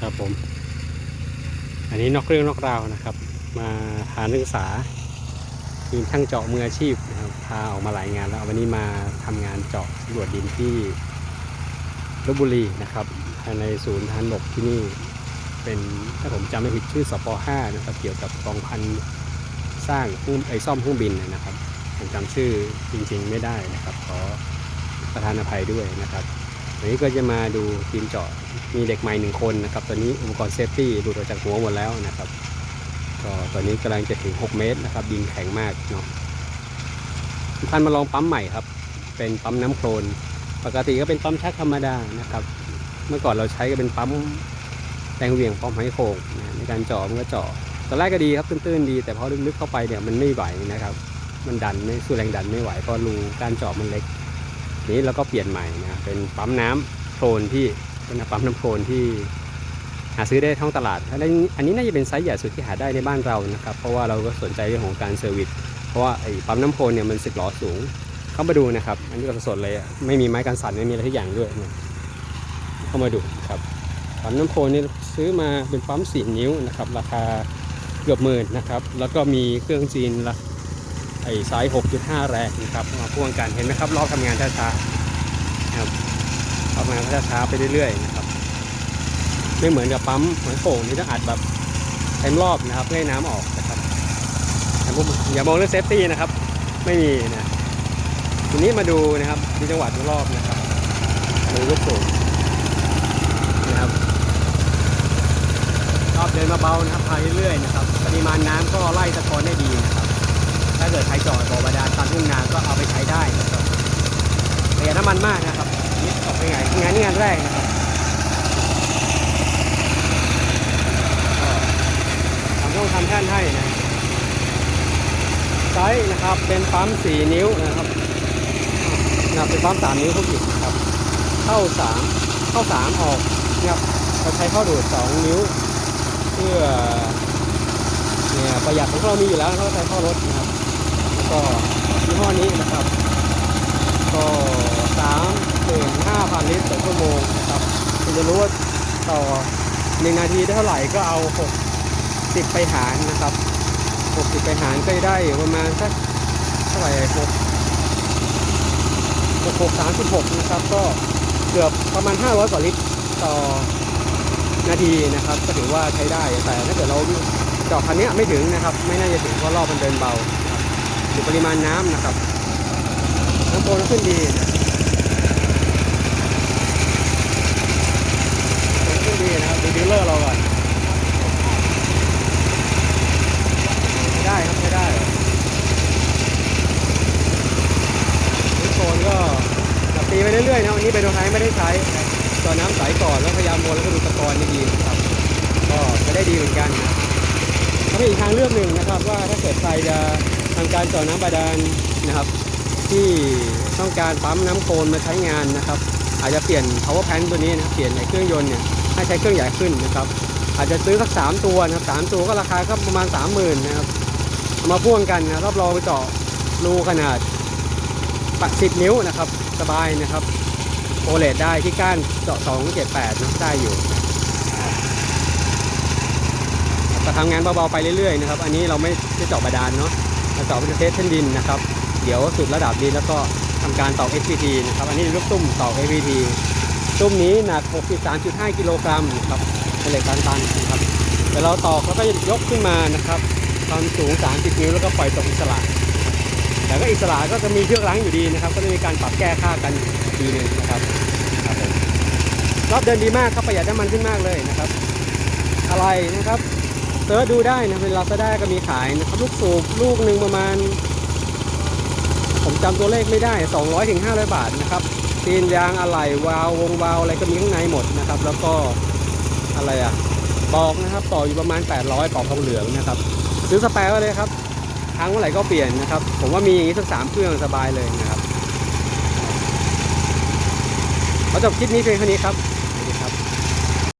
ครับผม อันนี้นอกเรื่องนอกราวนะครับ มาหานักศึกษาทีมช่างเจาะมืออาชีพนะครับพาออกมาหลายงานแล้ววันนี้มาทำงานเจาะรวดดินที่ลบบุรีนะครับภายในศูนย์ทหารบกที่นี่เป็นถ้าผมจำไม่ผิดชื่อสป .5 นะครับ เกี่ยวกับกองพันสร้างเครื่องไอซ่อมเครื่องบินนะครับผมจำชื่อจริงๆไม่ได้นะครับ ขอประทานอภัยด้วยนะครับวันนี้ก็จะมาดูทีมเจาะ มีเด็กใหม่หนึ่งคนนะครับตอนนี้อุปกรณ์เซฟตี้หลุดออกจากหัวหมดแล้วนะครับก็ตอนนี้กำลังจะถึง 6 เมตรนะครับดินแข็งมากเนาะท่านมาลองปั๊มใหม่ครับ เป็นปั๊มน้ำโคลน ปกติก็เป็นปั๊มชักธรรมดานะครับ เมื่อก่อนเราใช้ก็เป็นปั๊มแรงเหวี่ยงปั๊มหอยโขงนะในการเจาะมันก็เจาะตอนแรกก็ดีครับตื้นๆดี แต่พอลึกๆเข้าไปเนี่ยมันไม่ไหวนะครับ มันดันไม่สู้แรงดันไม่ไหวเพราะรูการเจาะมันเล็ก นี้เราก็เปลี่ยนใหม่นะเป็นปั๊มน้ำโคลนที่ เป็นปั๊มน้ำโคลนที่หาซื้อได้ท้องตลาดอันนี้อันนี้น่าจะเป็นไซส์ใหญ่สุดที่หาได้ในบ้านเรานะครับ เพราะว่าเราก็สนใจเรื่องของการเซอร์วิส เพราะว่าไอ้ปั๊มน้ำโคลนเนี่ยมันสิบล้อสูง เข้ามาดูนะครับ อันนี้ก็สดเลย ไม่มีไม้กันสั่นไม่มีอะไรทุกอย่างด้วย เข้ามาดูครับปั๊มน้ำโคลนนี่ซื้อมาเป็นปั๊มสี่นิ้วนะครับ ราคาเกือบหมื่นนะครับ แล้วก็มีเครื่องจีนละไอ้ไซส์6.5แรงนะครับมาพ่วงกัน เห็นไหมครับรอบทำงานช้าๆนะครับ ทำงานช้าไปเรื่อยๆนะครับ ไม่เหมือนกับปั๊มหอยโข่งที่ต้องอัดแบบเต็มรอบนะครับเพื่อให้น้ำออกนะครับอย่าพวกอย่ามองเรื่องเซฟตี้นะครับ ไม่มีนะทีนี้มาดูนะครับดูจังหวะทุกรอบนะครับดูลูกสูงนะครับรอบเดินมาเบานะครับพายเรื่อยๆนะครับปริมาณน้ำก็ไล่สะท้อนได้ดีนะครับ ถ้าเกิดใครจอดบ่อบาดาลตามทุ่งนาก็เอาไปใช้ได้นะครับประหยัดน้ำมันมากนะครับ ออกไปไงงานนี้งานแรกนะครับก็ทำต้องทำแท่นให้นะไซส์นะครับเป็นปั๊ม4นิ้วนะครับนะเป็นปั๊ม3นิ้วทุกอีกนะครับ เข้า3เข้า3ออกนะครับเราใช้ข้อดูด2นิ้ว เพื่อเนี่ยประหยัดของเรามีอยู่แล้วเราใช้ข้อรถนะครับก็ยี่ห้อนี้นะครับ 5,000 ลิตรต่อชั่วโมงนะครับคุณจะรู้ว่าต่อ 1 นาทีได้เท่าไหร่ก็เอา 60 ไปหารนะครับ 60 ไปหารก็จได้ประมาณสักเท่าไหร่6 6 36 นะครับ ก็เกือบประมาณ 500 กว่าลิตรต่อนาทีนะครับ ก็ถือว่าใช้ได้แต่ถ้าเกิดเราจอดคันนี้ไม่ถึงนะครับ ไม่น่าจะถึงเพราะรอบมันเดินเบาหรือปริมาณน้ำนะครับน้ำโพนขึ้นดีนะครับ ไปเรื่อยๆนะวันนี้เป็นตัวท้ายไม่ได้ใช้ต่อน้ำใสก่อนแล้วพยายามวนแล้วก็ดูตะกอนดีๆนะครับก็จะได้ดีเหมือนกันนะก็เป็นอีกทางเลือกหนึ่งนะครับว่าถ้าเกิดใครจะทำการเจาะน้ำบาดาลนะครับ ที่ต้องการปั๊มน้ำโคลนมาใช้งานนะครับ อาจจะเปลี่ยน power plant ตัวนี้นะเปลี่ยนในเครื่องยนต์เนี่ยให้ใช้เครื่องใหญ่ขึ้นนะครับ อาจจะซื้อสักสามตัวนะครับสามตัวก็ราคาก็ประมาณสามหมื่นนะครับมาพ่วงกันนะรับรองไปเจาะรูขนาด สิบนิ้วนะครับ สบายนะครับโอเลดได้ที่ก้านเจาะสองเจ็ดแปดนะได้อยู่ก็ทำงานเบาๆไปเรื่อยๆนะครับ อันนี้เราไม่ได้เจาะบาดาลเนาะเราเจาะเป็นเทสเส้นดินนะครับ เดี๋ยวสุดระดับดินแล้วก็ทำการต่อ SPT นะครับ อันนี้ลูกตุ้มต่อ SPT ตุ้มนี้หนัก 63.5 กิโลกรัมนะครับเป็นเหล็กตันๆนะครับแต่เราตอกแล้วก็ยกขึ้นมานะครับความสูง 30 นิ้วแล้วก็ปล่อยตกอิสระ แต่ก็อิสระก็จะมีเชือกล้างอยู่ดีนะครับ ก็จะมีการปรับแก้ค่ากันอีกทีนึงนะครับครับผมรอบเดินดีมากครับประหยัดน้ำมันขึ้นมากเลยนะครับ อะไรนะครับเซิร์ชดูได้นะเป็นลาซาด้าก็มีขายนะครับลูกสูบลูกหนึ่งประมาณ ผมจำตัวเลขไม่ได้200ถึง500 บาทนะครับตีนยางอะไหล่วาลววงวาล์วอะไรก็มีข้างในหมดนะครับ แล้วก็อะไรอะปอกนะครับต่ออยู่ประมาณ 800ปอกทองเหลืองนะครับซื้อสแปร์ไว้เลยครับ ทางเมื่อไหร่ก็เปลี่ยนนะครับ ผมว่ามีอย่างนี้สักสามเครื่องสบายเลยนะครับขอจบคลิปนี้เพียงเท่านี้ครับ